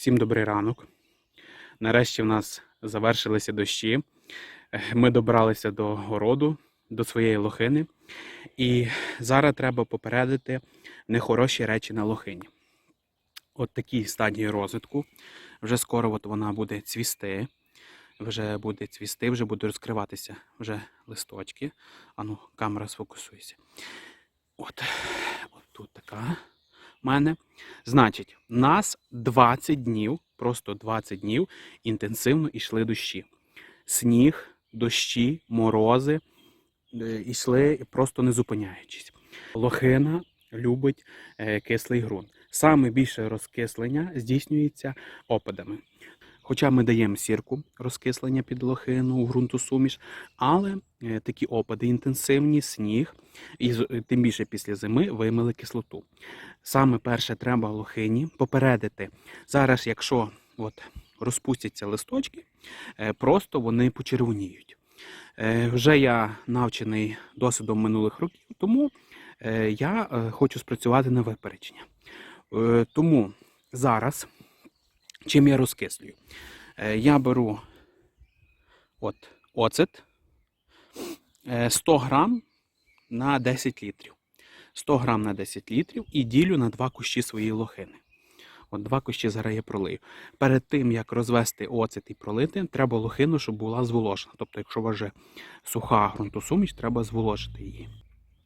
Всім добрий ранок. Нарешті в нас завершилися дощі. Ми добралися до городу, до своєї лохини. І зараз треба попередити нехороші речі на лохині. От такі стадії розвитку. Вже скоро от вона буде цвісти. Вже буде цвісти, вже будуть розкриватися вже листочки. Ану, камера сфокусується. От, от тут така мене. Значить, нас 20 днів, просто 20 днів інтенсивно йшли дощі. Сніг, дощі, морози е, йшли просто не зупиняючись. Лохина любить е, кислий ґрунт. Саме більше розкислення здійснюється опадами. Хоча ми даємо сірку розкислення під лохину ґрунтосуміш, але е, такі опади інтенсивні, сніг, і е, тим більше після зими вимили кислоту. Саме перше треба лохині попередити. Зараз, якщо от, розпустяться листочки, е, просто вони почервоніють. Вже я навчений досвідом минулих років, тому я хочу спрацювати на випередження. Тому зараз, чим я розкислюю? Е, Я беру от, оцет е, 100 грам на 10 літрів. 100 грам на 10 літрів і ділю на два кущі своєї лохини. От два кущі зараз я пролию. Перед тим, як розвести оцет і пролити, треба лохину, щоб була зволожена. Тобто, якщо у вас вже суха ґрунтосуміш, треба зволожити її.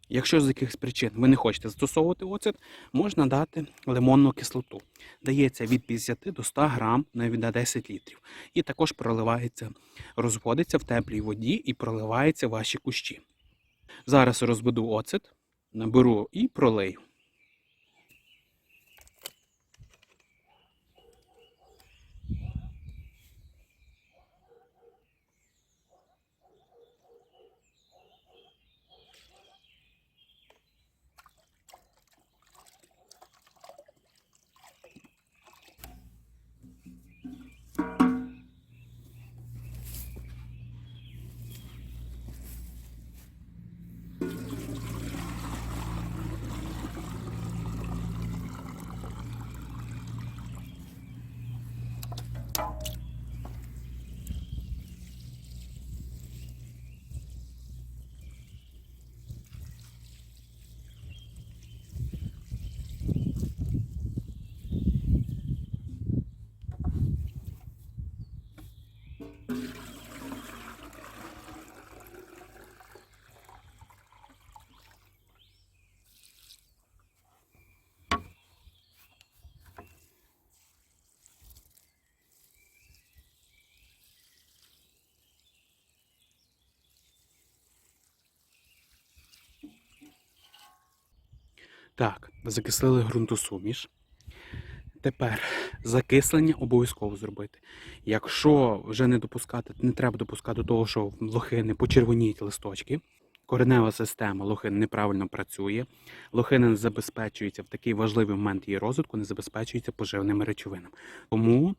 Якщо з якихось причин ви не хочете застосовувати оцет, можна дати лимонну кислоту. Дається від 50 до 100 грам навіть на 10 літрів. І також проливається, розводиться в теплій воді і проливається ваші кущі. Зараз розведу оцет, наберу і пролию. Так, закислили ґрунтосуміш. Тепер закислення обов'язково зробити. Якщо вже не допускати, не треба допускати до того, що в лохини почервоніють листочки. Коренева система лохин неправильно працює. Лохина не забезпечується в такий важливий момент її розвитку, не забезпечується поживними речовинами. Тому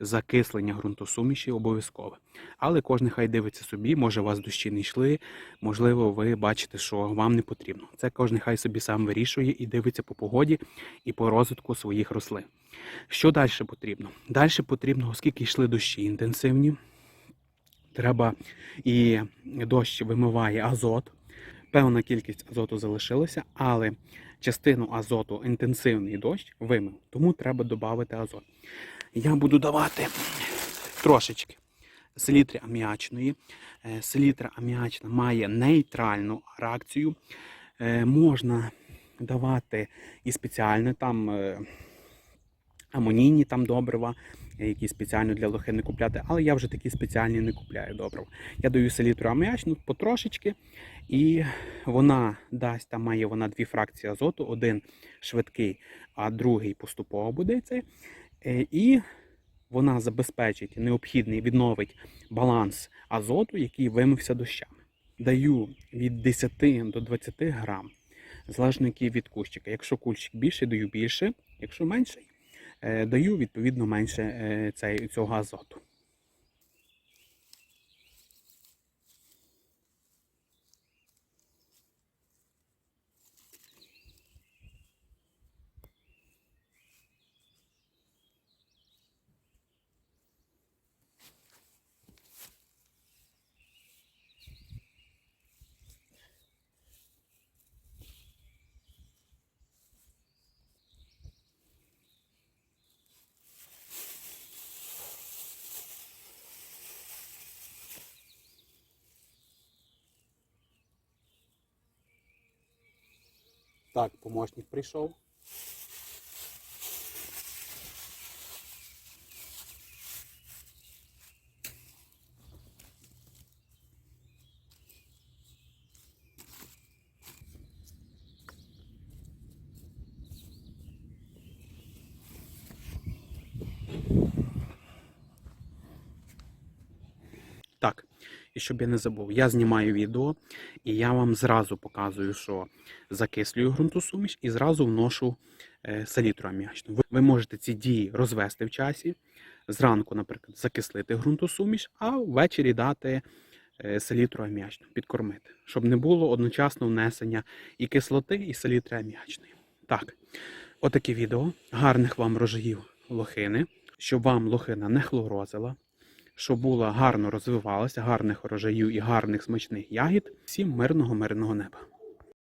закислення ґрунтосуміші обов'язкове. Але кожен хай дивиться собі, може у вас дощі не йшли, можливо, ви бачите, що вам не потрібно. Це кожен хай собі сам вирішує і дивиться по погоді і по розвитку своїх рослин. Що далі потрібно? Далі потрібно, оскільки йшли дощі інтенсивні, треба і дощ вимиває азот. Певна кількість азоту залишилася, але частину азоту інтенсивний дощ вимив, тому треба додати азот. Я буду давати трошечки селітри аміачної. Е, Селітра аміачна має нейтральну реакцію. Е, Можна давати і спеціальне там е, амонійні там добрива, які спеціально для лохини купляти, але я вже такі спеціальні не купляю добрива. Я даю селітру аміачну потрошечки, і вона дасть, там має вона дві фракції азоту, один швидкий, а другий поступово буде цей. Е, І вона забезпечить необхідний відновить баланс азоту, який вимився дощами. Даю від 10 до 20 грам, залежно від кущика. Якщо кущик більший, даю більше, якщо менший, даю відповідно менше е, цей, цього азоту. Так, помощник прийшов. Так, і щоб я не забув, я знімаю відео, і я вам зразу показую, що закислюю ґрунтосуміш і зразу вношу е, селітру аміачну. Ви, можете ці дії розвести в часі. Зранку, наприклад, закислити ґрунтосуміш, а ввечері дати е, селітру аміачну, підкормити, щоб не було одночасно внесення і кислоти, і селітри аміачної. Так, отаке відео. Гарних вам рожаїв лохини, щоб вам лохина не хлорозила, щоб була гарно розвивалася, гарних урожаїв і гарних смачних ягід. Всім мирного, мирного неба.